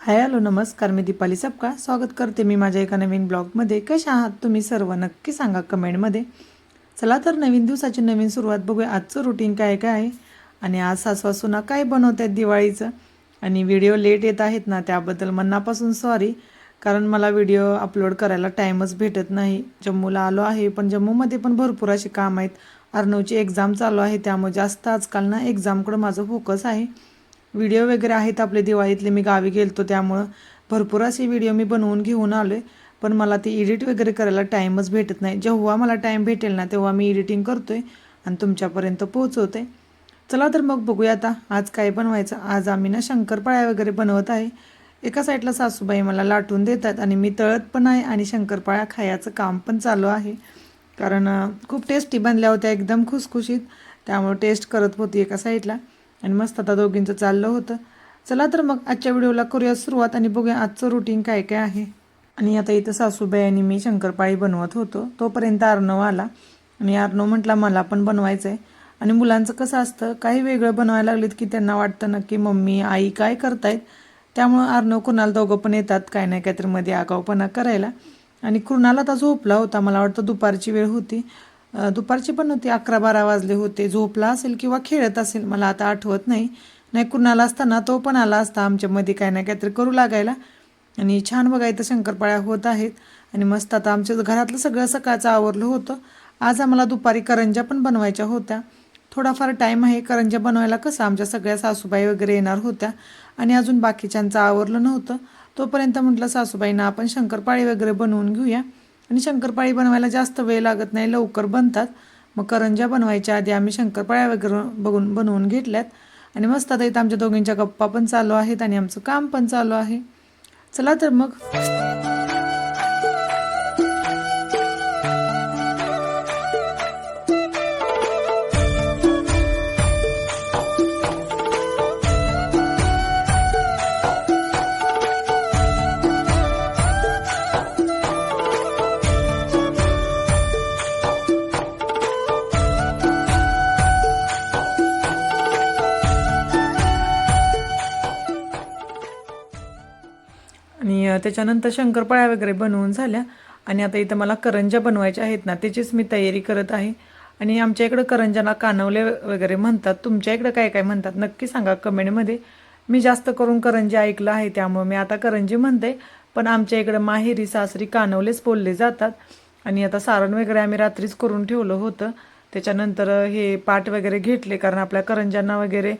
Hi hello नमस्कार मी दीपाली सपका स्वागत करते मी माझ्या एका नवीन ब्लॉगमध्ये. कशा आहात तुम्ही सर्व? नक्की सांगा कमेंटमध्ये. चला तर नवीन दिवसाची नवीन सुरुवात बघूया. आजचं रुटीन काय काय आहे? आणि आज सासवासुना काय बनवत आहेत दिवाळीचं? आणि व्हिडिओ लेट येत आहेत ना त्याबद्दल मनापासून सॉरी कारण मला व्हिडिओ अपलोड करायला टाईमच भेटत नाही. जम्मूला आलो आहे पण जम्मूमध्ये पण भरपूर असे काम आहेत. अर्नवची एक्झाम चालू आहे त्यामुळे जास्त आजकाल ना एक्झामकडं माझं फोकस आहे. व्हिडिओ वगैरे आहेत आपले दिवाळीतले मी गावी गेलतो त्यामुळं भरपूर असे व्हिडिओ मी बनवून घेऊन आलो आहे पण मला ते एडिट वगैरे करायला टाईमच भेटत नाही. जेव्हा मला टाईम भेटेल ना तेव्हा मी एडिटिंग करतो आहे आणि तुमच्यापर्यंत पोहोचवते चला तर मग बघूया आता आज काय बनवायचं. आज आम्ही ना शंकरपाळ्या वगैरे बनवत आहे. एका साईडला सासूबाई मला लाटून देतात आणि मी तळत पण आहे आणि शंकरपाळ्या खायचं काम पण चालू आहे. कारण खूप टेस्टी बनल्या होत्या एकदम खुसखुशीत. त्यामुळे टेस्ट करत होती एका साईडला. आणि मस्त आता दोघींचं चाललं होतं. चला तर मग आजच्या व्हिडिओला करूया सुरुवात आणि बघूया आजचं रुटीन काय काय आहे. आणि आता इथं सासूबाई आणि मी शंकरपाळी बनवत होतो. तोपर्यंत अर्णव आला. आणि अर्णव म्हटला मला पण बनवायचं आहे आणि मुलांचं कसं असतं काही वेगळं बनवायला लागलीत की त्यांना वाटतं नक्की मम्मी आई काय करतायत. त्यामुळं अर्णव कुणाला दोघं पण येतात काय नाही काहीतरी मध्ये आगाऊपणा करायला. आणि कुणाल आता झोपला होता. मला वाटतं दुपारची वेळ होती. दुपारची पण होती अकरा बारा वाजले होते. झोपला असेल किंवा खेळत असेल मला आता आठवत नाही. नाही कुणाला असताना तो पण आला असता आमच्यामध्ये काय ना काहीतरी करू लागायला. आणि छान बघा इथं शंकरपाळ्या होत आहेत. आणि मस्त आता आमच्या घरातलं सगळं सकाळचं आवरलं होतं. आज आम्हाला दुपारी करंजा पण बनवायच्या होत्या. थोडाफार टाईम आहे करंजा बनवायला कसं आमच्या सगळ्या सासूबाई वगैरे येणार होत्या. आणि अजून बाकीच्यांचं आवरलं नव्हतं. तोपर्यंत म्हटलं सासूबाईंना आपण शंकरपाळी वगैरे बनवून घेऊया. आणि शंकरपाळी बनवायला जास्त वेळ लागत नाही लवकर बनतात. मग करंजा बनवायच्या आधी आम्ही शंकरपाळ्या वगैरे बघून बनवून घेतल्यात. आणि मस्त आता इथं आमच्या दोघींच्या गप्पा पण चालू आहेत आणि आमचं काम पण चालू आहे. चला तर मग. त्याच्यानंतर शंकरपाळ्या वगैरे बनवून झाल्या. आणि आता इथं मला करंजा बनवायच्या आहेत ना त्याचीच मी तयारी करत आहे. आणि आमच्या इकडं करंजाला कानवले वगैरे म्हणतात. तुमच्या इकडं काय काय म्हणतात? नक्की सांगा कमेंटमध्ये. मी जास्त करून करंजी ऐकलं आहे त्यामुळे मी आता करंजी म्हणते. पण आमच्या इकडं माहेरी सासरी कानवलेच बोलले जातात. आणि आता सारण वगैरे आम्ही रात्रीच करून ठेवलं होतं. त्याच्यानंतर हे पाट वगैरे घेतले कारण आपल्या करंजांना वगैरे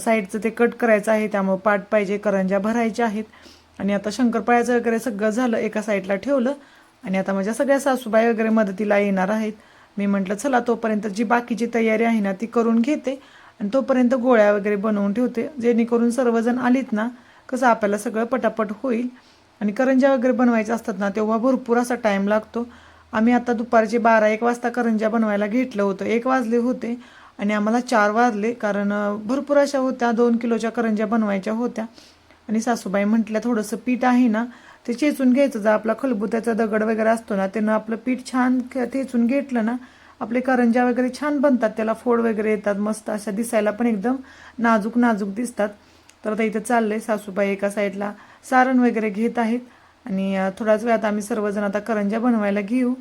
साईडचं ते कट करायचं आहे. त्यामुळे पाट पाहिजे करंजा भरायच्या आहेत. आणि आता शंकरपाळ्याचं वगैरे सगळं झालं एका साईडला ठेवलं आणि आता माझ्या सगळ्या सासूबाई वगैरे मदतीला येणार आहेत. मी म्हटलं चला तोपर्यंत जी बाकीची तयारी आहे ना ती करून घेते आणि तोपर्यंत गोळ्या वगैरे बनवून ठेवते. जेणेकरून सर्वजण आलीत ना कसं आपल्याला सगळं पटापट होईल. आणि करंज्या वगैरे बनवायच्या असतात ना तेव्हा भरपूर असा टाईम लागतो. आम्ही आता दुपारचे बारा एक वाजता करंज्या बनवायला घेतलं होतं. एक वाजले होते आणि आम्हाला चार वाजले कारण भरपूर अशा होत्या दोन किलोच्या करंज्या बनवायच्या होत्या. आणि सासूबाई म्हटल्या थोडंसं पीठ आहे ना ते चेचून घ्यायचं. जर आपला खलबुत्याचा दगड वगैरे असतो ना त्यानं आपलं पीठ छान क- ठेचून घेतलं ना आपले करंज्या वगैरे छान बनतात. त्याला फोड वगैरे येतात मस्त अशा दिसायला पण एकदम नाजूक नाजूक दिसतात. तर आता इथं चाललंय. सासूबाई एका साईडला सारण वगैरे घेत आहेत. आणि थोड्याच वेळात आम्ही सर्वजण आता करंज्या बनवायला घेऊ.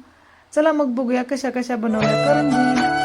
चला मग बघूया कशा कशा बनवल्या करंजी.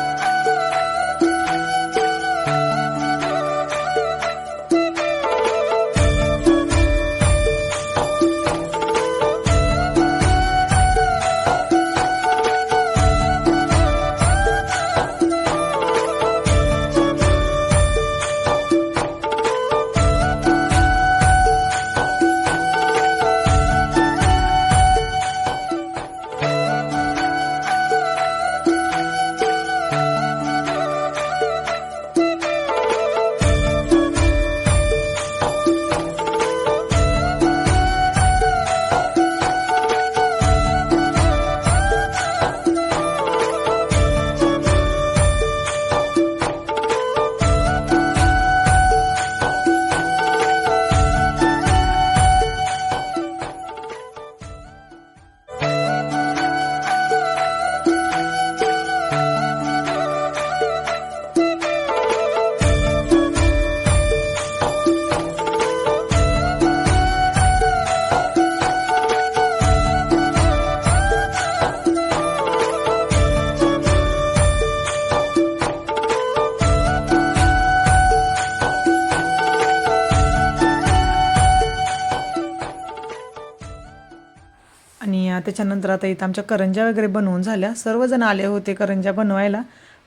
आणि त्याच्यानंतर आता इथं आमच्या करंज्या वगैरे बनवून झाल्या. सर्वजण आले होते करंज्या बनवायला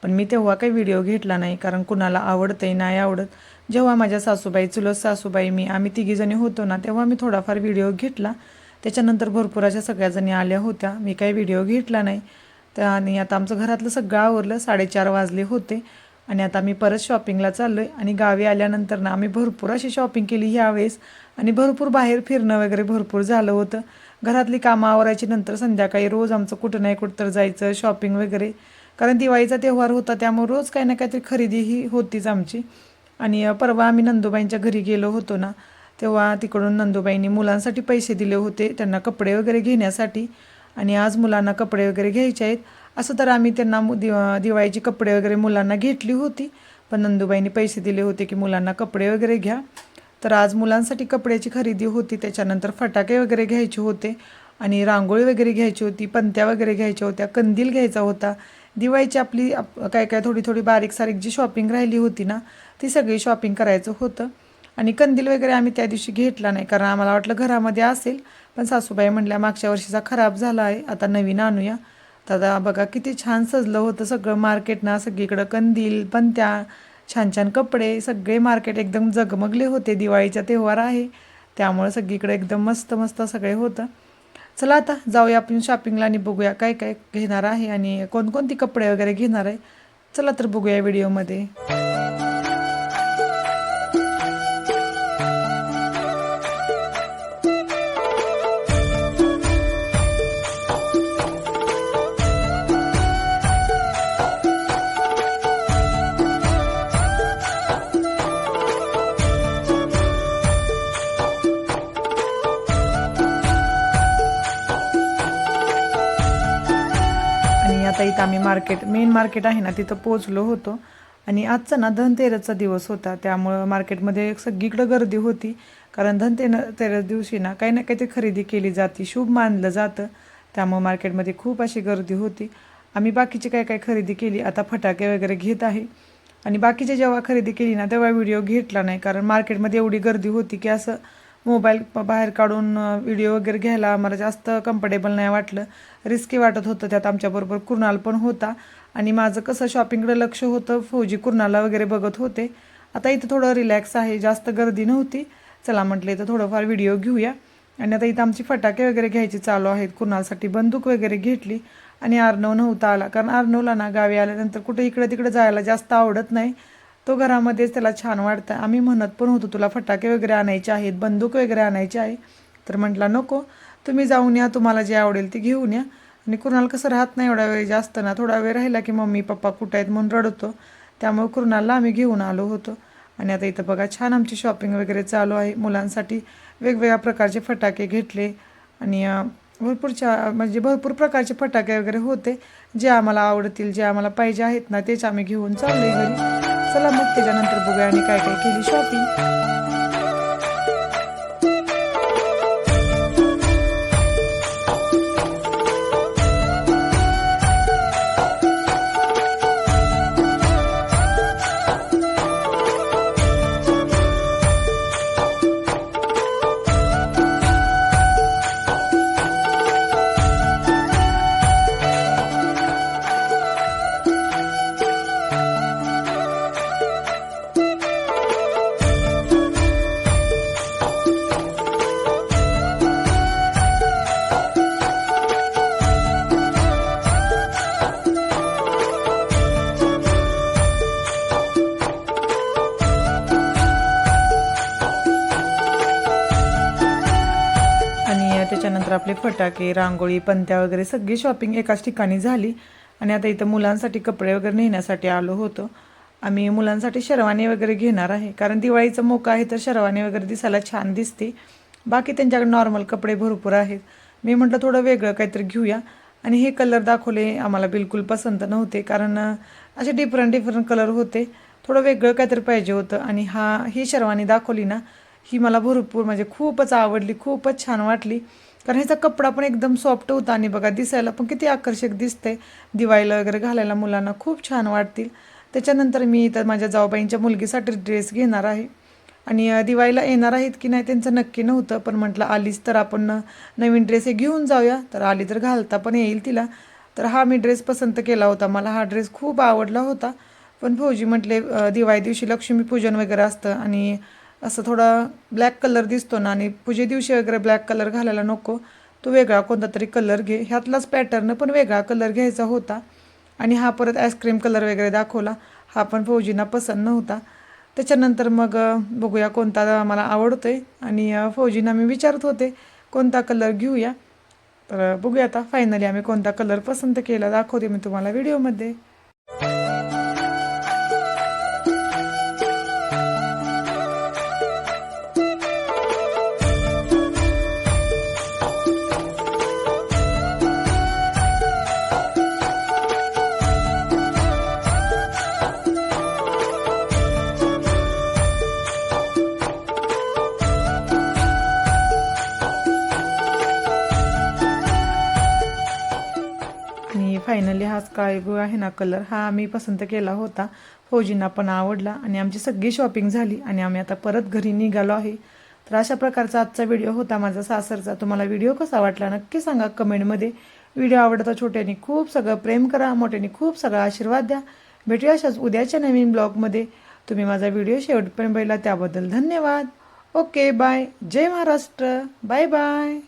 पण मी तेव्हा काही व्हिडिओ घेतला नाही कारण कुणाला आवडते नाही आवडत. जेव्हा माझ्या सासूबाई चुलत सासूबाई मी आम्ही तिघीजणी होतो ना तेव्हा मी थोडाफार व्हिडिओ घेतला. त्याच्यानंतर भरपूर अशा सगळ्याजणी आल्या होत्या. मी काही व्हिडिओ घेतला नाही. तर आणि आता आमचं घरातलं सगळं आवरलं साडेचार वाजले होते. आणि आता आम्ही परत शॉपिंगला चाललो आहे आणि गावी आल्यानंतर ना आम्ही भरपूर अशी शॉपिंग केली ह्यावेळेस. आणि भरपूर बाहेर फिरणं वगैरे भरपूर झालं होतं. घरातली कामं आवरायची नंतर संध्याकाळी रोज आमचं कुठं नाही कुठं तर जायचं शॉपिंग वगैरे. कारण दिवाळीचा तेव्हार होता त्यामुळे रोज काही ना काहीतरी खरेदी ही होतीच आमची. आणि परवा आम्ही नंदुबाईंच्या घरी गेलो होतो ना तेव्हा तिकडून नंदुबाईंनी मुलांसाठी पैसे दिले होते त्यांना कपडे वगैरे घेण्यासाठी. आणि आज मुलांना कपडे वगैरे घ्यायचे आहेत. असं तर आम्ही त्यांना मु- दिवा दिवाळीची कपडे वगैरे मुलांना घेतली होती. पण नंदुबाईंनी पैसे दिले होते की मुलांना कपडे वगैरे घ्या. तर आज मुलांसाठी कपड्याची खरेदी होती त्याच्यानंतर फटाके वगैरे घ्यायचे होते आणि रांगोळी वगैरे घ्यायची होती पंत्या वगैरे घ्यायच्या होत्या कंदील घ्यायचा होता. दिवाळीची आपली आप- काय काय थोडी थोडी बारीक सारीक जी शॉपिंग राहिली होती ना ती सगळी शॉपिंग करायचं होतं. आणि कंदील वगैरे आम्ही त्या दिवशी घेतला नाही कारण आम्हाला वाटलं घरामध्ये असेल पण सासूबाई म्हटल्या मागच्या वर्षीचा खराब झाला आहे आता नवीन आणूया. तर बघा किती छान सजलं होतं सगळं मार्केट ना सगळीकडं कंदील पंत्या छान छान कपडे सगळे मार्केट एकदम जगमगले होते. दिवाळीचा तेव्हार आहे. त्यामुळे सगळीकडे एकदम मस्त मस्त सगळे होतं. चला आता जाऊया आपण शॉपिंगला आणि बघूया काय काय घेणार आहे आणि कोणकोणती कपडे वगैरे घेणार आहे. चला तर बघूया व्हिडिओमध्ये मार्केट मेन मार्केट आहे ना तिथं पोचलो होतो. आणि आजचा ना धनतेरसचा दिवस होता त्यामुळं मार्केटमध्ये सगळीकडं गर्दी होती. कारण धनतेन तेरस दिवशी ना काही ना काहीतरी खरेदी केली जाते शुभ मानलं जातं. त्यामुळं मार्केटमध्ये खूप अशी गर्दी होती. आम्ही बाकीची काय काय खरेदी केली आता फटाके वगैरे घेत आहे. आणि बाकीचे जेव्हा खरेदी केली ना तेव्हा व्हिडिओ घेतला नाही कारण मार्केटमध्ये एवढी गर्दी होती की असं मोबाईल बाहेर काढून व्हिडिओ वगैरे घ्यायला आम्हाला जास्त कम्फर्टेबल नाही वाटलं. रिस्की वाटत होतं त्यात आमच्याबरोबर कुणाल पण होता. आणि माझं कसं शॉपिंगकडे लक्ष होतं फौजी कुर्नाला वगैरे बघत होते. आता इथं थोडं रिलॅक्स आहे जास्त गर्दी नव्हती. चला म्हटलं इथं थोडंफार व्हिडिओ घेऊया. आणि आता इथं आमची फटाके वगैरे घ्यायची चालू आहेत. कुणालसाठी बंदूक वगैरे घेतली. आणि अर्णव नव्हता आला. कारण अर्णवला ना गावी आल्यानंतर कुठे इकडे तिकडे जायला जास्त आवडत नाही. तो घरामध्येच त्याला छान वाटतं. आम्ही म्हणत पण होतो तुला फटाके वगैरे आणायचे आहेत बंदूक वगैरे आणायचे आहे. तर म्हटला नको तुम्ही जाऊन या तुम्हाला जे आवडेल ते घेऊन या. आणि कुणाला कसं राहत नाही एवढा वेळ जास्त ना थोडा वेळ राहिला की मम्मी पप्पा कुठं आहेत म्हणून रडतो. त्यामुळे कुणालला आम्ही घेऊन आलो होतो. आणि आता इथं बघा छान आमची शॉपिंग वगैरे चालू आहे. मुलांसाठी वेगवेगळ्या प्रकारचे फटाके घेतले. आणि भरपूरच्या म्हणजे भरपूर प्रकारचे फटाके वगैरे होते. जे आम्हाला आवडतील जे आम्हाला पाहिजे आहेत ना तेच आम्ही घेऊन चालले घरी. चला मग त्याच्यानंतर बघूया आणि काय काय केली शॉपिंग आपले फटाके रांगोळी पंत्या वगैरे सगळी शॉपिंग एकाच ठिकाणी झाली. आणि आता इथं मुलांसाठी कपडे वगैरे नेण्यासाठी आलो होतो. आम्ही मुलांसाठी शेरवानी वगैरे घेणार आहे. कारण दिवाळीचं मोका आहे तर शेरवानी वगैरे दिसायला छान दिसते. बाकी त्यांच्याकडे नॉर्मल कपडे भरपूर आहेत. मी म्हटलं थोडं वेगळं काहीतरी घेऊया. आणि हे कलर दाखवले आम्हाला बिलकुल पसंत नव्हते. कारण असे डिफरंट डिफरंट कलर होते. थोडं वेगळं काहीतरी पाहिजे होतं. आणि हा ही शेरवानी दाखवली ना ही मला भरपूर म्हणजे खूपच आवडली खूपच छान वाटली. कारण ह्याचा कपडा पण एकदम सॉफ्ट होता आणि बघा दिसायला पण किती आकर्षक दिसते दिवाळीला वगैरे घालायला मुलांना खूप छान वाटतील. त्याच्यानंतर मी इथं माझ्या जाऊबाईंच्या मुलगीसाठी ड्रेस घेणार आहे. आणि दिवाळीला येणार आहेत की नाही त्यांचं नक्की नव्हतं पण म्हटलं आलीच तर आपण नवीन ड्रेस हे घेऊन जाऊया. तर आली तर घालता पण येईल तिला. तर हा मी ड्रेस पसंत केला होता. मला हा ड्रेस खूप आवडला होता. पण फौजी म्हटले दिवाळी दिवशी लक्ष्मीपूजन वगैरे असतं आणि असं थोडा ब्लॅक कलर दिसतो ना आणि पूजे दिवशी वगैरे ब्लॅक कलर घालायला नको. तो वेगळा कोणता तरी कलर घे. ह्यातलाच पॅटर्न पण वेगळा कलर घ्यायचा होता. आणि हा परत आईस्क्रीम कलर वगैरे दाखवला. हा पण फौजींना पसंत नव्हता. त्याच्यानंतर मग बघूया कोणता मला आवडतो आहे आणि फौजींना मी विचारत होते कोणता कलर घेऊया? तर बघूया आता फायनली आम्ही कोणता कलर पसंत केला. दाखवते मी तुम्हाला व्हिडिओमध्ये आणि फायनली हा स्काय ब्लू आहे ना कलर हा आम्ही पसंत केला होता. फौजींना पण आवडला आणि आमची सगळी शॉपिंग झाली आणि आम्ही आता परत घरी निघालो आहे. तर अशा प्रकारचा आजचा व्हिडिओ होता माझा सासरचा. तुम्हाला व्हिडिओ कसा वाटला नक्की सांगा कमेंटमध्ये व्हिडिओ आवडता छोट्याने खूप सगळं प्रेम करा मोठ्याने खूप सगळा आशीर्वाद द्या. भेटूया अशाच उद्याच्या नवीन ब्लॉगमध्ये तुम्ही माझा व्हिडिओ शेवटपर्यंत पाहिला त्याबद्दल धन्यवाद. ओके बाय जय महाराष्ट्र. Bye bye